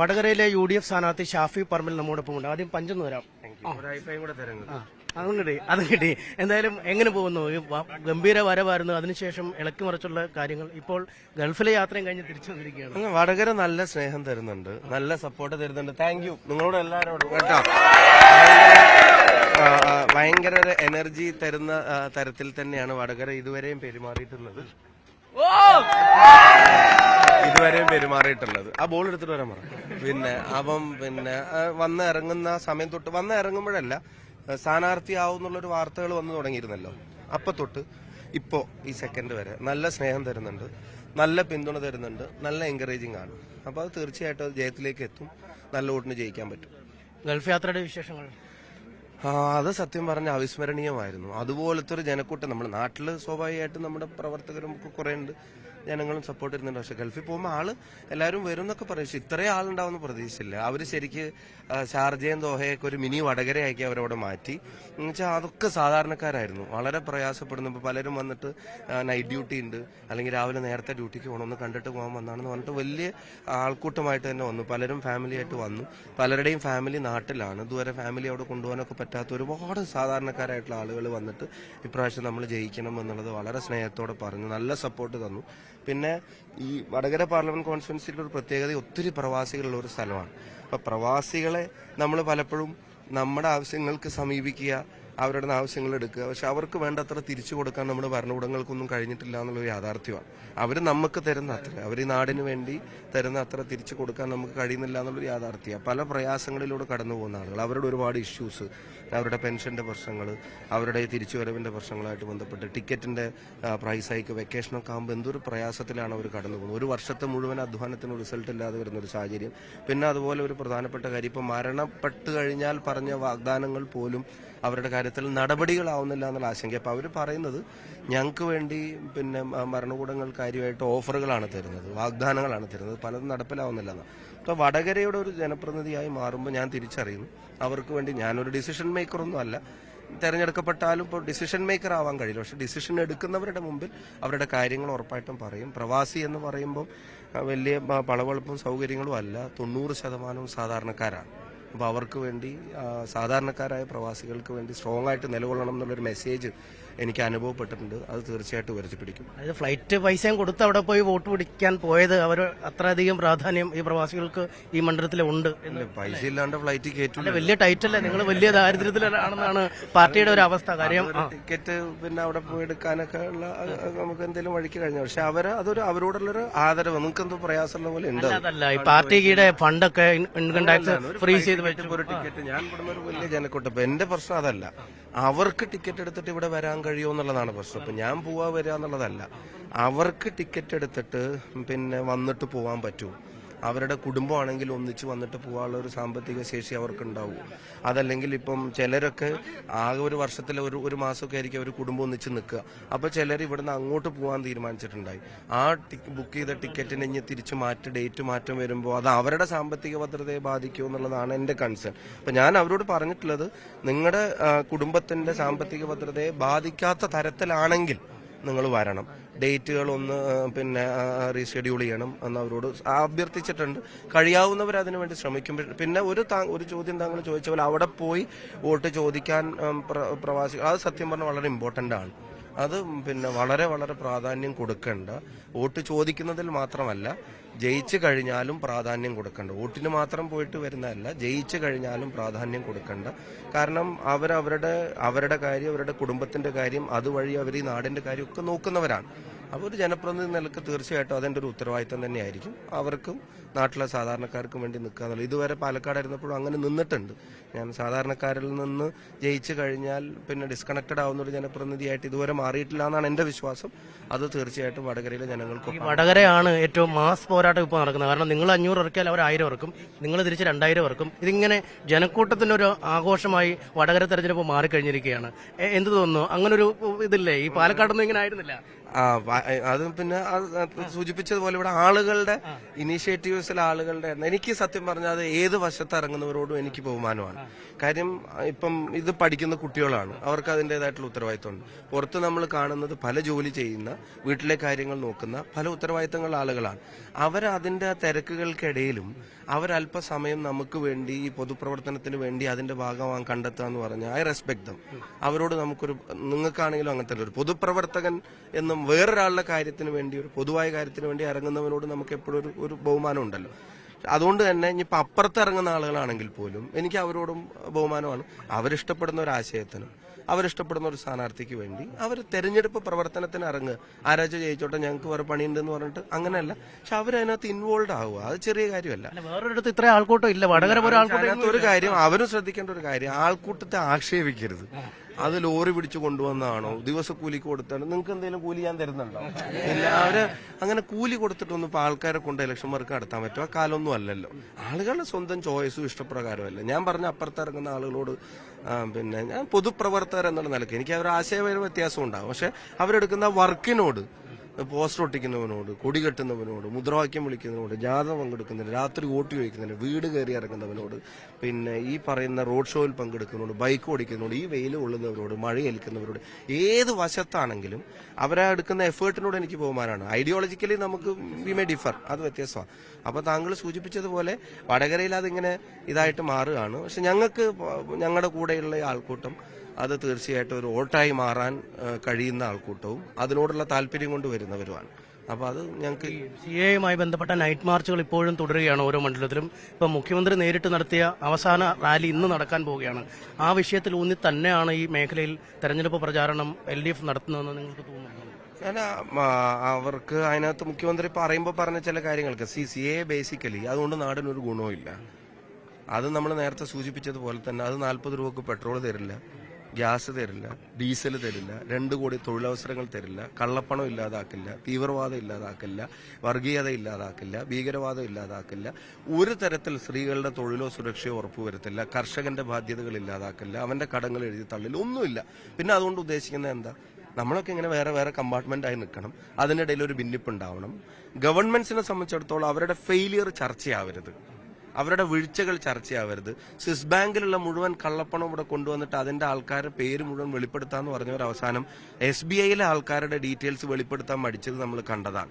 വടകരയിലെ U D F സ്ഥാനാർത്ഥി ഷാഫി പറമ്പിൽ നമ്മോടൊപ്പം ഉണ്ട് ആദ്യം പഞ്ചെന്ന് വരാം അതും കിട്ടി അതും കിട്ടി. എന്തായാലും എങ്ങനെ പോകുന്നു? ഗംഭീര വരവായിരുന്നു. അതിനുശേഷം ഇളക്കി മറിച്ചുള്ള കാര്യങ്ങൾ ഇപ്പോൾ ഗൾഫിലെ യാത്രയും കഴിഞ്ഞ് തിരിച്ചു വന്നിരിക്കുകയാണ്. വടകര നല്ല സ്നേഹം തരുന്നുണ്ട്. നല്ല സപ്പോർട്ട് തരുന്നുണ്ട്. താങ്ക് യു നിങ്ങളോട് എല്ലാവരോടും കേട്ടോ. ഭയങ്കര ഒരു എനർജി തരുന്ന തരത്തിൽ തന്നെയാണ് വടകര ഇതുവരെയും പെരുമാറിയിട്ടുള്ളത്. ഇതുവരെയും പെരുമാറിയിട്ടുള്ളത്. ആ ബോൾ എടുത്തിട്ട് വരാൻ പറഞ്ഞു പിന്നെ അപ്പം പിന്നെ വന്ന് ഇറങ്ങുന്ന സമയം തൊട്ട് വന്ന് ഇറങ്ങുമ്പോഴല്ല ആ, സ്ഥാനാർത്ഥിയാവുന്നുള്ളൊരു വാർത്തകൾ വന്നു തുടങ്ങിയിരുന്നല്ലോ. അപ്പൊ തൊട്ട് ഇപ്പോ ഈ സെക്കൻഡ് വരെ നല്ല സ്നേഹം തരുന്നുണ്ട് നല്ല പിന്തുണ തരുന്നുണ്ട് നല്ല എൻകറേജിങ് ആണ്. അപ്പൊ അത് തീർച്ചയായിട്ടും ജയത്തിലേക്ക് എത്തും നല്ല വോട്ടിന് ജയിക്കാൻ പറ്റും. ഗൾഫ് യാത്രയുടെ വിശേഷങ്ങൾ? അത് സത്യം പറഞ്ഞ അവിസ്മരണീയമായിരുന്നു. അതുപോലത്തെ ഒരു ജനക്കൂട്ടം നമ്മുടെ നാട്ടിൽ സ്വാഭാവികമായിട്ടും നമ്മുടെ പ്രവർത്തകരും ഒക്കെ കുറെ ഉണ്ട് ജനങ്ങളും സപ്പോർട്ട് ചെയ്യുന്നുണ്ട്. പക്ഷെ ഗൾഫിൽ പോകുമ്പോൾ ആൾ എല്ലാവരും വരും എന്നൊക്കെ പറയും. പക്ഷെ ഇത്രയും ആളുണ്ടാവുന്ന പ്രതീക്ഷയില്ല. അവർ ശരിക്ക് ഷാർജയും ദോഹയൊക്കെ ഒരു മിനി വടകരയാക്കി അവരവിടെ മാറ്റി. എന്നുവെച്ചാൽ അതൊക്കെ സാധാരണക്കാരായിരുന്നു. വളരെ പ്രയാസപ്പെടുന്നു. ഇപ്പൊ പലരും വന്നിട്ട് നൈറ്റ് ഡ്യൂട്ടി ഉണ്ട്. അല്ലെങ്കിൽ രാവിലെ നേരത്തെ ഡ്യൂട്ടിക്ക് പോകണം ഒന്ന് കണ്ടിട്ട് പോകാൻ വന്നാണെന്ന് പറഞ്ഞിട്ട് വലിയ ആൾക്കൂട്ടമായിട്ട് തന്നെ വന്നു. പലരും ഫാമിലി ആയിട്ട് വന്നു. പലരുടെയും ഫാമിലി നാട്ടിലാണ്. ഇതുവരെ ഫാമിലി അവിടെ കൊണ്ടുപോകാനൊക്കെ പറ്റാത്ത ഒരുപാട് സാധാരണക്കാരായിട്ടുള്ള ആളുകൾ വന്നിട്ട് ഇപ്രാവശ്യം നമ്മൾ ജയിക്കണം എന്നുള്ളത് വളരെ സ്നേഹത്തോടെ പറഞ്ഞു. നല്ല സപ്പോർട്ട് തന്നു. പിന്നെ ഈ വടകര പാർലമെന്റ് കോൺഫറൻസിന്റെ ഒരു പ്രത്യേകത ഒത്തിരി പ്രവാസികളുള്ള ഒരു സ്ഥലമാണ്. അപ്പൊ പ്രവാസികളെ നമ്മൾ പലപ്പോഴും നമ്മുടെ ആവശ്യങ്ങൾക്ക് സമീപിക്കുക അവരുടെ ആവശ്യങ്ങൾ എടുക്കുക. പക്ഷെ അവർക്ക് വേണ്ടത്ര തിരിച്ചു കൊടുക്കാൻ നമ്മുടെ ഭരണകൂടങ്ങൾക്കൊന്നും കഴിഞ്ഞിട്ടില്ല എന്നുള്ള യാഥാർത്ഥ്യമാണ്. അവർ നമുക്ക് തരുന്ന അത്ര അവർ ഈ നാടിന് വേണ്ടി തരുന്ന അത്ര തിരിച്ചു കൊടുക്കാൻ നമുക്ക് കഴിയുന്നില്ല എന്നുള്ളൊരു യാഥാർത്ഥ്യമാണ്. പല പ്രയാസങ്ങളിലൂടെ കടന്നു പോകുന്ന ആളുകൾ അവരുടെ ഒരുപാട് ഇഷ്യൂസ് അവരുടെ പെൻഷന്റെ പ്രശ്നങ്ങൾ അവരുടെ തിരിച്ചുവരവിന്റെ പ്രശ്നങ്ങളായിട്ട് ബന്ധപ്പെട്ട് ടിക്കറ്റിന്റെ പ്രൈസ് ഹൈക്ക് വെക്കേഷനൊക്കെ ആകുമ്പോൾ എന്തൊരു പ്രയാസത്തിലാണ് അവർ കടന്നു പോകുന്നത്. ഒരു വർഷത്തെ മുഴുവൻ അധ്വാനത്തിന് റിസൾട്ട് ഇല്ലാതെ വരുന്ന ഒരു സാഹചര്യം. പിന്നെ അതുപോലെ ഒരു പ്രധാനപ്പെട്ട കാര്യം ഇപ്പം മരണപ്പെട്ട് കഴിഞ്ഞാൽ പറഞ്ഞ വാഗ്ദാനങ്ങൾ പോലും അവരുടെ കാര്യത്തിൽ നടപടികളാവുന്നില്ല എന്നുള്ള ആശങ്ക. അപ്പൊ അവർ പറയുന്നത് ഞങ്ങൾക്ക് വേണ്ടി പിന്നെ ഭരണകൂടങ്ങൾ കാര്യമായിട്ട് ഓഫറുകളാണ് തരുന്നത് വാഗ്ദാനങ്ങളാണ് തരുന്നത്. പലതും നടപ്പിലാവുന്നില്ലെന്ന്. അപ്പൊ വടകരയുടെ ഒരു ജനപ്രതിനിധിയായി മാറുമ്പോൾ ഞാൻ തിരിച്ചറിയുന്നു. അവർക്ക് വേണ്ടി ഞാനൊരു ഡിസിഷൻ മേക്കറൊന്നും അല്ല. തെരഞ്ഞെടുക്കപ്പെട്ടാലും ഇപ്പോൾ ഡിസിഷൻ മേക്കർ ആവാൻ കഴിയില്ല. പക്ഷെ ഡിസിഷൻ എടുക്കുന്നവരുടെ മുമ്പിൽ അവരുടെ കാര്യങ്ങൾ ഉറപ്പായിട്ടും പറയും. പ്രവാസി എന്ന് പറയുമ്പോൾ വലിയ പളവളപ്പും സൗകര്യങ്ങളും അല്ല. തൊണ്ണൂറ് ശതമാനവും സാധാരണക്കാരാണ്. അപ്പോൾ അവർക്ക് വേണ്ടി സാധാരണക്കാരായ പ്രവാസികൾക്ക് വേണ്ടി സ്ട്രോങ് ആയിട്ട് നിലകൊള്ളണം എന്നുള്ളൊരു മെസ്സേജ് എനിക്ക് അനുഭവപ്പെട്ടിട്ടുണ്ട്. അത് തീർച്ചയായിട്ടും ഉയർത്തിപ്പിടിക്കും. അതായത് ഫ്ലൈറ്റ് പൈസയും കൊടുത്ത് അവിടെ പോയി വോട്ട് പിടിക്കാൻ പോയത് അവർ അത്രയധികം പ്രാധാന്യം ഈ പ്രവാസികൾക്ക് ഈ മണ്ഡലത്തിൽ ഉണ്ട് പൈസ ഇല്ലാണ്ട് ഫ്ലൈറ്റ് കയറ്റില്ല. വലിയ ടൈറ്റല്ലേ നിങ്ങൾ വലിയ ദാരിദ്ര്യത്തിലാണെന്നാണ് പാർട്ടിയുടെ ഒരു അവസ്ഥ. കാര്യം ടിക്കറ്റ് പിന്നെ അവിടെ പോയി എടുക്കാനൊക്കെ ഉള്ള നമുക്ക് എന്തെങ്കിലും വഴിക്ക് കഴിഞ്ഞു. പക്ഷെ അവർ അതൊരു അവരോടുള്ളൊരു ആദരവ്. നിങ്ങൾക്ക് എന്തോ പ്രയാസമുള്ള പോലെ ഉണ്ട്. അത്. അതല്ല. ഈ പാർട്ടിയുടെ ഫണ്ടൊക്കെ ഇൻകം ടാക്സ് ഫ്രീസ് ചെയ്ത് വെച്ചു. ഒരു ടിക്കറ്റ്. ഞാൻ ഇവിടുന്ന് ഒരു വലിയ ജനക്കൂട്ടം. എന്റെ പ്രശ്നം അതല്ല. അവർക്ക് ടിക്കറ്റ് എടുത്തിട്ട് ഇവിടെ വരാൻ കഴിയുമോ എന്നുള്ളതാണ് പ്രശ്നം. ഇപ്പൊ ഞാൻ പോവാ വരിക എന്നുള്ളതല്ല. അവർക്ക് ടിക്കറ്റ് എടുത്തിട്ട് പിന്നെ വന്നിട്ട് പോവാൻ പറ്റുമോ അവരുടെ കുടുംബമാണെങ്കിൽ ഒന്നിച്ച് വന്നിട്ട് പോകാനുള്ള ഒരു സാമ്പത്തിക ശേഷി അവർക്ക് ഉണ്ടാവും അതല്ലെങ്കിൽ ഇപ്പം ചിലരൊക്കെ ആകെ ഒരു വർഷത്തിൽ ഒരു ഒരു മാസമൊക്കെ ആയിരിക്കും അവർ കുടുംബം ഒന്നിച്ച് നിൽക്കുക. അപ്പോൾ ചിലർ ഇവിടുന്ന് അങ്ങോട്ട് പോകാൻ തീരുമാനിച്ചിട്ടുണ്ടായി. ആ ബുക്ക് ചെയ്ത ടിക്കറ്റിന് ഇനി തിരിച്ചു മാറ്റി ഡേറ്റ് മാറ്റം വരുമ്പോൾ അത് അവരുടെ സാമ്പത്തിക ഭദ്രതയെ ബാധിക്കുമോ എന്നുള്ളതാണ് എന്റെ കൺസേൺ അപ്പൊ ഞാൻ അവരോട് പറഞ്ഞിട്ടുള്ളത് നിങ്ങളുടെ കുടുംബത്തിന്റെ സാമ്പത്തിക ഭദ്രതയെ ബാധിക്കാത്ത തരത്തിലാണെങ്കിൽ നിങ്ങൾ വരണം. ഡേറ്റുകൾ ഒന്ന് പിന്നെ റീഷെഡ്യൂൾ ചെയ്യണം എന്ന് അവരോട് അഭ്യർത്ഥിച്ചിട്ടുണ്ട്. കഴിയാവുന്നവർ അതിനുവേണ്ടി ശ്രമിക്കും. പിന്നെ ഒരു ഒരു ചോദ്യം താങ്കൾ ചോദിച്ച പോലെ അവിടെ പോയി വോട്ട് ചോദിക്കാൻ പ്രവാസികൾ പ്രവാസി അത് സത്യം പറഞ്ഞാൽ വളരെ ഇമ്പോർട്ടന്റ് ആണ്. അത് പിന്നെ വളരെ വളരെ പ്രാധാന്യം കൊടുക്കേണ്ട. വോട്ട് ചോദിക്കുന്നതിൽ മാത്രമല്ല ജയിച്ചു കഴിഞ്ഞാലും പ്രാധാന്യം കൊടുക്കേണ്ട. വോട്ടിന് മാത്രം പോയിട്ട് വരുന്നതല്ല ജയിച്ചു കഴിഞ്ഞാലും പ്രാധാന്യം കൊടുക്കേണ്ട. കാരണം അവരവരുടെ അവരുടെ കാര്യം അവരുടെ കുടുംബത്തിന്റെ കാര്യം അതുവഴി അവർ ഈ നാടിന്റെ കാര്യം ഒക്കെ നോക്കുന്നവരാണ്. അപ്പോൾ ഒരു ജനപ്രതിനിധി നിലയ്ക്ക് തീർച്ചയായിട്ടും അതിന്റെ ഒരു ഉത്തരവാദിത്തം തന്നെയായിരിക്കും. അവർക്കും നാട്ടിലെ സാധാരണക്കാർക്കും വേണ്ടി നിൽക്കുക എന്നുള്ളത്. ഇതുവരെ പാലക്കാടായിരുന്നപ്പോഴും അങ്ങനെ നിന്നിട്ടുണ്ട്. ഞാൻ സാധാരണക്കാരിൽ നിന്ന് ജയിച്ചു കഴിഞ്ഞാൽ പിന്നെ ഡിസ്കണക്റ്റഡ് ആവുന്ന ഒരു ജനപ്രതിനിധിയായിട്ട് ഇതുവരെ മാറിയിട്ടില്ല എന്നാണ് എന്റെ വിശ്വാസം. അത് തീർച്ചയായിട്ടും വടകരയിലെ ജനങ്ങൾക്ക് വടകരയാണ് ഏറ്റവും മാസ് പോരാട്ടം ഇപ്പോൾ നടക്കുന്നത്. കാരണം നിങ്ങൾ അഞ്ഞൂറ് ഇറക്കിയാൽ അവർ ആയിരം ഇറക്കും. നിങ്ങൾ തിരിച്ച് രണ്ടായിരം ഇറക്കും. ഇതിങ്ങനെ ജനക്കൂട്ടത്തിന്റെ ഒരു ആഘോഷമായി വടകര തെരഞ്ഞെടുപ്പ് മാറിക്കഴിഞ്ഞിരിക്കുകയാണ്. എന്ത് തോന്നുന്നു? അങ്ങനെ ഒരു ഇതില്ലേ? ഈ പാലക്കാടൊന്നും ഇങ്ങനെ ആയിരുന്നില്ല. ആ അത് പിന്നെ സൂചിപ്പിച്ചതുപോലെ ഇവിടെ ആളുകളുടെ ഇനീഷ്യേറ്റീവ്സിൽ ആളുകളുടെ എനിക്ക് സത്യം പറഞ്ഞാൽ അത് ഏത് വശത്ത് ഇറങ്ങുന്നവരോടും എനിക്ക് ബഹുമാനമാണ്. കാര്യം ഇപ്പം ഇത് പഠിക്കുന്ന കുട്ടികളാണ്. അവർക്ക് അതിന്റെതായിട്ടുള്ള ഉത്തരവാദിത്തമുണ്ട് പുറത്ത് നമ്മൾ കാണുന്നത് പല ജോലി ചെയ്യുന്ന വീട്ടിലെ കാര്യങ്ങൾ നോക്കുന്ന പല ഉത്തരവാദിത്തങ്ങളുള്ള ആളുകളാണ്. അവർ അതിന്റെ തിരക്കുകൾക്കിടയിലും അവരല്പസമയം നമുക്ക് വേണ്ടി ഈ പൊതുപ്രവർത്തനത്തിന് വേണ്ടി അതിന്റെ ഭാഗമാകാൻ കണ്ടെത്തുക എന്ന് പറഞ്ഞാൽ ഐ റെസ്പെക്ട് ദം. അവരോട് നമുക്കൊരു നിങ്ങൾക്കാണെങ്കിലും അങ്ങനത്തെ ഒരു പൊതുപ്രവർത്തകൻ എന്നും വേറൊരാളുടെ കാര്യത്തിന് വേണ്ടി ഒരു പൊതുവായ കാര്യത്തിന് വേണ്ടി ഇറങ്ങുന്നവനോട് നമുക്ക് എപ്പോഴും ഒരു ഒരു ബഹുമാനം ഉണ്ടല്ലോ. അതുകൊണ്ട് തന്നെ ഇനിയിപ്പോൾ അപ്പുറത്ത് ഇറങ്ങുന്ന ആളുകളാണെങ്കിൽ പോലും എനിക്ക് അവരോടും ബഹുമാനമാണ്. അവരിഷ്ടപ്പെടുന്ന ഒരു ആശയത്തിന് അവരിഷ്ടപ്പെടുന്ന ഒരു സ്ഥാനാർത്ഥിക്ക് വേണ്ടി അവർ തെരഞ്ഞെടുപ്പ് പ്രവർത്തനത്തിന് ഇറങ്ങുക ആരാച്ച ജയിച്ചോട്ടെ ഞങ്ങൾക്ക് വേറെ പണിയുണ്ടെന്ന് പറഞ്ഞിട്ട് അങ്ങനെയല്ല. പക്ഷെ അവരതിനകത്ത് ഇൻവോൾവ് ആവുക. അത് ചെറിയ കാര്യമല്ല. വേറൊരിടത്ത് ഇത്ര ആൾക്കൂട്ടം ഇല്ല. വടകര അതിനകത്ത് ഒരു കാര്യം അവരും ശ്രദ്ധിക്കേണ്ട ഒരു കാര്യം ആൾക്കൂട്ടത്തെ ആക്ഷേപിക്കരുത്. അത് ലോറി പിടിച്ചു കൊണ്ടുവന്നതാണോ കൂലി കൊടുത്താണ് നിങ്ങൾക്ക് എന്തെങ്കിലും കൂലി ഞാൻ തരുന്നുണ്ടോ? ഇല്ല അവർ അങ്ങനെ കൂലി കൊടുത്തിട്ടൊന്നും ഇപ്പൊ ആൾക്കാരെ കൊണ്ട് ഇലക്ഷൻ വർക്ക് നടത്താൻ പറ്റുമോ ആ കാലമൊന്നും അല്ലല്ലോ. ആളുകളുടെ സ്വന്തം ചോയ്സും ഇഷ്ടപ്രകാരമല്ല. ഞാൻ പറഞ്ഞ അപ്പുറത്തിറങ്ങുന്ന ആളുകളോട് പിന്നെ ഞാൻ പൊതുപ്രവർത്തകർ എന്നുള്ള നിലയ്ക്ക് എനിക്ക് അവർ ആശയപര വ്യത്യാസം ഉണ്ടാകും പക്ഷെ അവരെടുക്കുന്ന വർക്കിനോട് പോസ്റ്റർ ഒട്ടിക്കുന്നവനോട് കൊടി കെട്ടുന്നവനോട് മുദ്രാവാക്യം വിളിക്കുന്നവനോട് ജാഥ പങ്കെടുക്കുന്നതിന് രാത്രി വോട്ട് ചോദിക്കുന്നതിന് വീട് കയറി ഇറങ്ങുന്നവനോട് പിന്നെ ഈ പറയുന്ന റോഡ് ഷോയിൽ പങ്കെടുക്കുന്നവനോട് ബൈക്ക് ഓടിക്കുന്നവനോട് ഈ വെയിൽ കൊള്ളുന്നവരോട് മഴ ഏൽക്കുന്നവരോട് ഏത് വശത്താണെങ്കിലും അവരെ എടുക്കുന്ന എഫേർട്ടിനോട് എനിക്ക് ബഹുമാനമാണ്. ഐഡിയോളജിക്കലി നമുക്ക് വി മേ ഡിഫർ അത് വ്യത്യസ്തമാണ്. അപ്പൊ താങ്കൾ സൂചിപ്പിച്ചതുപോലെ വടകരയിൽ അതിങ്ങനെ ഇതായിട്ട് മാറുകയാണ്. പക്ഷെ ഞങ്ങൾക്ക് ഞങ്ങളുടെ കൂടെയുള്ള ആൾക്കൂട്ടം അത് തീർച്ചയായിട്ടും ഒരു വോട്ടായി മാറാൻ കഴിയുന്ന ആൾക്കൂട്ടവും അതിനോടുള്ള താല്പര്യം കൊണ്ട് വരുന്നവരുമാണ്. അപ്പൊ അത് ഞങ്ങൾക്ക് സി എയുമായി ബന്ധപ്പെട്ട നൈറ്റ് മാർച്ചുകൾ ഇപ്പോഴും തുടരുകയാണ് ഓരോ മണ്ഡലത്തിലും. ഇപ്പം മുഖ്യമന്ത്രി നേരിട്ട് നടത്തിയ അവസാന റാലി ഇന്ന് നടക്കാൻ പോവുകയാണ്. ആ വിഷയത്തിൽ ഊന്നി തന്നെയാണ് ഈ മേഖലയിൽ തെരഞ്ഞെടുപ്പ് പ്രചാരണം എൽ ഡി എഫ് നടത്തുന്നതെന്ന് നിങ്ങൾക്ക് തോന്നുന്നു ഞാൻ അവർക്ക് അതിനകത്ത് മുഖ്യമന്ത്രി പറയുമ്പോൾ പറഞ്ഞ ചില കാര്യങ്ങൾക്ക് സി സി എ ബേസിക്കലി അതുകൊണ്ട് നാടിനൊരു ഗുണവും ഇല്ല അത് നമ്മൾ നേരത്തെ സൂചിപ്പിച്ചതുപോലെ തന്നെ അത് നാൽപ്പത് രൂപക്ക് പെട്രോൾ തരില്ല. ഗ്യാസ് തരില്ല ഡീസൽ തരില്ല രണ്ട് കോടി തൊഴിലവസരങ്ങൾ തരില്ല കള്ളപ്പണം ഇല്ലാതാക്കില്ല തീവ്രവാദം ഇല്ലാതാക്കില്ല വർഗീയത ഇല്ലാതാക്കില്ല ഭീകരവാദം ഇല്ലാതാക്കില്ല ഒരു തരത്തിൽ സ്ത്രീകളുടെ തൊഴിലോ സുരക്ഷയോ ഉറപ്പുവരുത്തില്ല കർഷകന്റെ ബാധ്യതകൾ ഇല്ലാതാക്കില്ല അവന്റെ കടങ്ങൾ എഴുതി തള്ളില്ല ഒന്നുമില്ല. പിന്നെ അതുകൊണ്ട് ഉദ്ദേശിക്കുന്നത് എന്താ? നമ്മളൊക്കെ ഇങ്ങനെ വേറെ വേറെ കമ്പാർട്ട്മെന്റ് ആയി നിൽക്കണം. അതിനിടയിൽ ഒരു ഭിന്നിപ്പ് ഉണ്ടാവണം ഗവൺമെന്റ്സിനെ സംബന്ധിച്ചിടത്തോളം അവരുടെ ഫെയിലിയർ ചർച്ചയാവരുത്. അവരുടെ വീഴ്ചകൾ ചർച്ചയാവരുത്. സ്വിസ് ബാങ്കിലുള്ള മുഴുവൻ കള്ളപ്പണം ഇവിടെ കൊണ്ടുവന്നിട്ട് അതിന്റെ ആൾക്കാരുടെ പേര് മുഴുവൻ വെളിപ്പെടുത്താന്ന് പറഞ്ഞവർ അവസാനം എസ് ബി ഐയിലെ ആൾക്കാരുടെ ഡീറ്റെയിൽസ് വെളിപ്പെടുത്താൻ മടിച്ചത് നമ്മൾ കണ്ടതാണ്.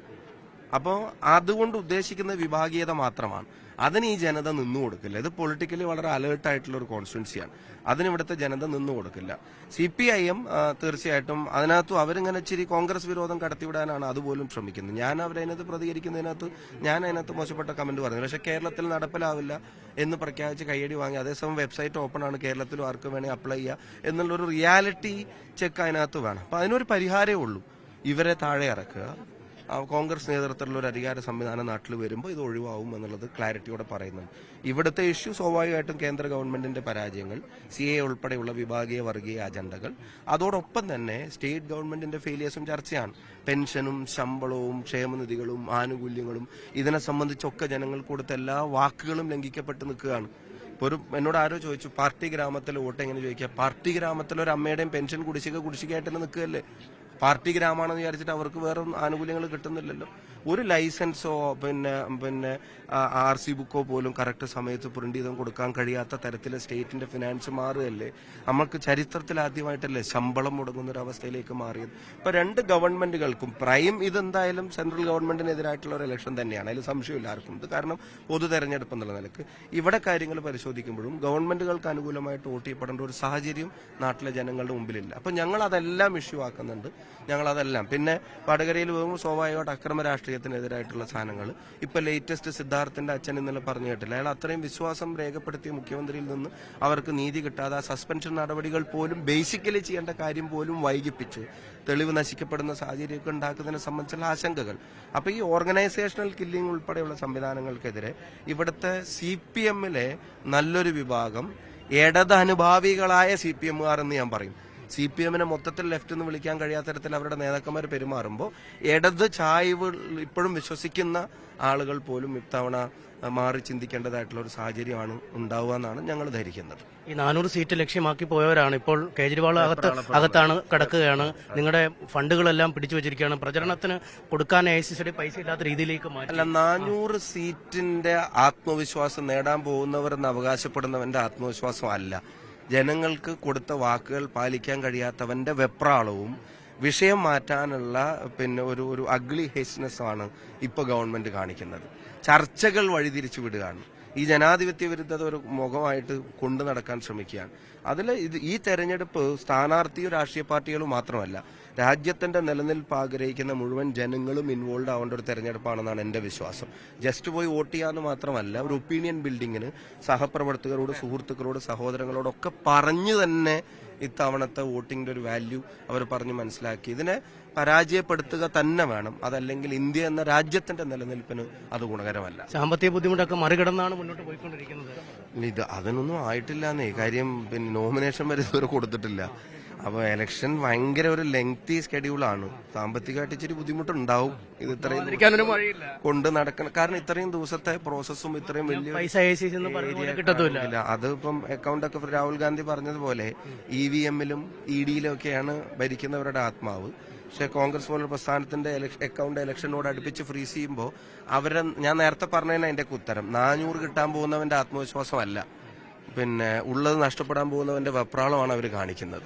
അപ്പോൾ അതുകൊണ്ട് ഉദ്ദേശിക്കുന്ന വിഭാഗീയത മാത്രമാണ്. അതിന് ഈ ജനത നിന്നു കൊടുക്കില്ല. ഇത് പൊളിറ്റിക്കലി വളരെ അലേർട്ട് ആയിട്ടുള്ള ഒരു കോൺസ്റ്റിറ്റ്യൻസിയാണ് അതിന് ഇവിടുത്തെ ജനത നിന്നു കൊടുക്കില്ല. സി പി ഐ എം തീർച്ചയായിട്ടും അതിനകത്തും അവരിങ്ങനെ ഇച്ചിരി കോൺഗ്രസ് വിരോധം കടത്തിവിടാനാണ് അതുപോലും ശ്രമിക്കുന്നത്. ഞാൻ അവരതിനകത്ത് പ്രതികരിക്കുന്നതിനകത്ത് ഞാൻ അതിനകത്ത് മോശപ്പെട്ട കമന്റ് പറഞ്ഞു പക്ഷെ കേരളത്തിൽ നടപ്പിലാവില്ല എന്ന് പ്രഖ്യാപിച്ച് കയ്യടി വാങ്ങി. അതേസമയം വെബ്സൈറ്റ് ഓപ്പൺ ആണ്. കേരളത്തിലും ആർക്ക് വേണമെങ്കിൽ അപ്ലൈ ചെയ്യുക എന്നുള്ളൊരു റിയാലിറ്റി ചെക്ക് അതിനകത്ത് വേണം. അപ്പൊ അതിനൊരു പരിഹാരമേ ഉള്ളൂ. ഇവരെ താഴെ ഇറക്കുക. കോൺഗ്രസ് നേതൃത്വത്തിലുള്ള ഒരു അധികാര സംവിധാനം നാട്ടിൽ വരുമ്പോൾ ഇത് ഒഴിവാകും എന്നുള്ളത് ക്ലാരിറ്റിയോടെ പറയുന്നുണ്ട്. ഇവിടുത്തെ ഇഷ്യൂ സ്വാഭാവികമായിട്ടും കേന്ദ്ര ഗവൺമെന്റിന്റെ പരാജയങ്ങൾ സി എ ഉൾപ്പെടെയുള്ള വിഭാഗീയ വർഗീയ അജണ്ടകൾ. അതോടൊപ്പം തന്നെ സ്റ്റേറ്റ് ഗവൺമെന്റിന്റെ ഫെയിലിയേഴ്സും ചർച്ചയാണ്. പെൻഷനും ശമ്പളവും ക്ഷേമനിധികളും ആനുകൂല്യങ്ങളും ഇതിനെ സംബന്ധിച്ചൊക്കെ ജനങ്ങൾ കൊടുത്ത എല്ലാ വാക്കുകളും ലംഘിക്കപ്പെട്ട് നിൽക്കുകയാണ്. ഒരു എന്നോട് ആരോ ചോദിച്ചു പാർട്ടി ഗ്രാമത്തിൽ വോട്ട്? എങ്ങനെ ചോദിക്കുക പാർട്ടി ഗ്രാമത്തിൽ ഒരു അമ്മയുടെയും പെൻഷൻ കുടിശ്ശിക കുടിശ്ശികയായിട്ട് നിൽക്കുകയല്ലേ? പാർട്ടി ഗ്രാമാണെന്ന് വിചാരിച്ചിട്ട് അവർക്ക് വേറെ ആനുകൂല്യങ്ങൾ കിട്ടുന്നില്ലല്ലോ. ഒരു ലൈസൻസോ പിന്നെ പിന്നെ ആർ സി ബുക്കോ പോലും കറക്റ്റ് സമയത്ത് പ്രിന്റ് ചെയ്തും കൊടുക്കാൻ കഴിയാത്ത തരത്തിലെ സ്റ്റേറ്റിന്റെ ഫിനാൻസ് മാറുകയല്ലേ? നമുക്ക് ചരിത്രത്തിൽ ആദ്യമായിട്ടല്ലേ ശമ്പളം മുടങ്ങുന്ന ഒരു അവസ്ഥയിലേക്ക് മാറിയത്. ഇപ്പൊ രണ്ട് ഗവൺമെന്റുകൾക്കും പ്രൈം ഇതെന്തായാലും സെൻട്രൽ ഗവൺമെന്റിനെതിരായിട്ടുള്ള ഒരു ഇലക്ഷൻ തന്നെയാണ്. അതിൽ സംശയമില്ല ആർക്കും. ഇത് കാരണം പൊതു തെരഞ്ഞെടുപ്പ് എന്നുള്ള നിലയ്ക്ക്. ഇവിടെ കാര്യങ്ങൾ പരിശോധിക്കുമ്പോഴും ഗവൺമെന്റുകൾക്ക് അനുകൂലമായിട്ട് വോട്ട് ചെയ്യപ്പെടേണ്ട ഒരു സാഹചര്യം നാട്ടിലെ ജനങ്ങളുടെ മുമ്പിലില്ല. അപ്പൊ ഞങ്ങൾ അതെല്ലാം ഇഷ്യൂ ആക്കുന്നുണ്ട്. ഞങ്ങൾ അതെല്ലാം. പിന്നെ വടകരയിൽ പോകുമ്പോൾ സ്വാഭാവികമായിട്ട് അക്രമ രാഷ്ട്രീയത്തിനെതിരായിട്ടുള്ള സാധനങ്ങൾ. ഇപ്പൊ ലേറ്റസ്റ്റ് സിദ്ധാർത്ഥന്റെ അച്ഛൻ ഇന്നലെ പറഞ്ഞു കേട്ടില്ല. അയാൾ അത്രയും വിശ്വാസം രേഖപ്പെടുത്തിയ മുഖ്യമന്ത്രിയിൽ നിന്ന് അവർക്ക് നീതി കിട്ടാതെ ആ സസ്പെൻഷൻ നടപടികൾ പോലും ബേസിക്കലി ചെയ്യേണ്ട കാര്യം പോലും വൈകിപ്പിച്ച് തെളിവ് നശിക്കപ്പെടുന്ന സാഹചര്യമൊക്കെ ഉണ്ടാക്കുന്നതിനെ സംബന്ധിച്ചുള്ള ആശങ്കകൾ. അപ്പൊ ഈ ഓർഗനൈസേഷണൽ കില്ലിംഗ് ഉൾപ്പെടെയുള്ള സംവിധാനങ്ങൾക്കെതിരെ ഇവിടുത്തെ സി പി എമ്മിലെ നല്ലൊരു വിഭാഗം ഇടത് അനുഭാവികളായ സി പി എമ്മുകാർ എന്ന് ഞാൻ പറയും. സി പി എമ്മിനെ മൊത്തത്തിൽ ലെഫ്റ്റ് എന്ന് വിളിക്കാൻ കഴിയാത്ത തരത്തിൽ അവരുടെ നേതാക്കന്മാർ പെരുമാറുമ്പോൾ ഇടത് ചായ്വ് ഇപ്പോഴും വിശ്വസിക്കുന്ന ആളുകൾ പോലും ഇത്തവണ മാറി ചിന്തിക്കേണ്ടതായിട്ടുള്ള ഒരു സാഹചര്യമാണ് ഉണ്ടാവുക എന്നാണ് ഞങ്ങൾ ധരിക്കുന്നത്. ഈ നാനൂറ് സീറ്റ് ലക്ഷ്യമാക്കി പോയവരാണ്. ഇപ്പോൾ കേജ്രിവാൾ അകത്ത് അകത്താണ് കിടക്കുകയാണ്. നിങ്ങളുടെ ഫണ്ടുകളെല്ലാം പിടിച്ചു വെച്ചിരിക്കുകയാണ്. പ്രചരണത്തിന് കൊടുക്കാൻ ഐ സി സിയുടെ പൈസ ഇല്ലാത്ത രീതിയിലേക്ക് മാറ്റി. അല്ല നാനൂറ് സീറ്റിന്റെ ആത്മവിശ്വാസം നേടാൻ പോകുന്നവർ എന്ന് അവകാശപ്പെടുന്നവന്റെ ആത്മവിശ്വാസം അല്ല. ജനങ്ങൾക്ക് കൊടുത്ത വാക്കുകൾ പാലിക്കാൻ കഴിയാത്തവന്റെ വെപ്രാളവും വിഷയം മാറ്റാനുള്ള പിന്നെ ഒരു ഒരു അഗ്ലി ഹെസ്നെസ്സാണ് ആണ് ഇപ്പൊ ഗവൺമെന്റ് കാണിക്കുന്നത്. ചർച്ചകൾ വഴിതിരിച്ചു വിടുകയാണ്. ഈ ജനാധിപത്യ വിരുദ്ധത ഒരു മുഖമായിട്ട് കൊണ്ടു നടക്കാൻ ശ്രമിക്കുകയാണ്. അതിൽ ഇത് ഈ തെരഞ്ഞെടുപ്പ് സ്ഥാനാർത്ഥിയും രാഷ്ട്രീയ പാർട്ടികളും മാത്രമല്ല രാജ്യത്തിന്റെ നിലനിൽപ്പ് ആഗ്രഹിക്കുന്ന മുഴുവൻ ജനങ്ങളും ഇൻവോൾവ് ആവേണ്ട ഒരു തെരഞ്ഞെടുപ്പാണെന്നാണ് എന്റെ വിശ്വാസം. ജസ്റ്റ് പോയി വോട്ട് ചെയ്യാന്ന് മാത്രമല്ല ഒരു ഒപ്പീനിയൻ ബിൽഡിങ്ങിന് സഹപ്രവർത്തകരോട് സുഹൃത്തുക്കളോട് സഹോദരങ്ങളോടൊക്കെ പറഞ്ഞു തന്നെ ഇത്തവണത്തെ വോട്ടിങ്ങിന്റെ ഒരു വാല്യൂ അവർ പറഞ്ഞു മനസ്സിലാക്കി. ഇതിനെ പരാജയപ്പെടുത്തുക തന്നെ വേണം. അതല്ലെങ്കിൽ ഇന്ത്യ എന്ന രാജ്യത്തിന്റെ നിലനിൽപ്പിന് അത് ഗുണകരമല്ല. സാമ്പത്തിക ബുദ്ധിമുട്ടൊക്കെ മറികടന്നാണ് മുന്നോട്ട് പോയിക്കൊണ്ടിരിക്കുന്നത്. ഇത് അതിനൊന്നും ആയിട്ടില്ലെന്നേ. കാര്യം പിന്നെ നോമിനേഷൻ വരെ ഇതുവരെ കൊടുത്തിട്ടില്ല. അപ്പൊ ഇലക്ഷൻ ഭയങ്കര ഒരു ലെങ്തി സ്കെഡ്യൂളാണ് സാമ്പത്തികമായിട്ട് ഇച്ചിരി ബുദ്ധിമുട്ടുണ്ടാവും. ഇത് ഇത്രയും കൊണ്ട് നടക്കണം കാരണം ഇത്രയും ദിവസത്തെ പ്രോസസ്സും ഇത്രയും വലിയ പൈസ അത് ഇപ്പം അക്കൗണ്ട് ഒക്കെ രാഹുൽ ഗാന്ധി പറഞ്ഞതുപോലെ ഇ വി എമ്മിലും ഇ ഡിയിലും ഒക്കെയാണ് ഭരിക്കുന്നവരുടെ ആത്മാവ്. പക്ഷെ കോൺഗ്രസ് പോലുള്ള പ്രസ്ഥാനത്തിന്റെ അക്കൗണ്ട് ഇലക്ഷനോട് അടുപ്പിച്ച് ഫ്രീസ് ചെയ്യുമ്പോൾ അവരെ ഞാൻ നേരത്തെ പറഞ്ഞതിന് അതിന്റെ ഉത്തരം. നാനൂറ് കിട്ടാൻ പോകുന്നവന്റെ ആത്മവിശ്വാസമല്ല. പിന്നെ ഉള്ളത് നഷ്ടപ്പെടാൻ പോകുന്നവന്റെ വെപ്രാളമാണ് അവർ കാണിക്കുന്നത്.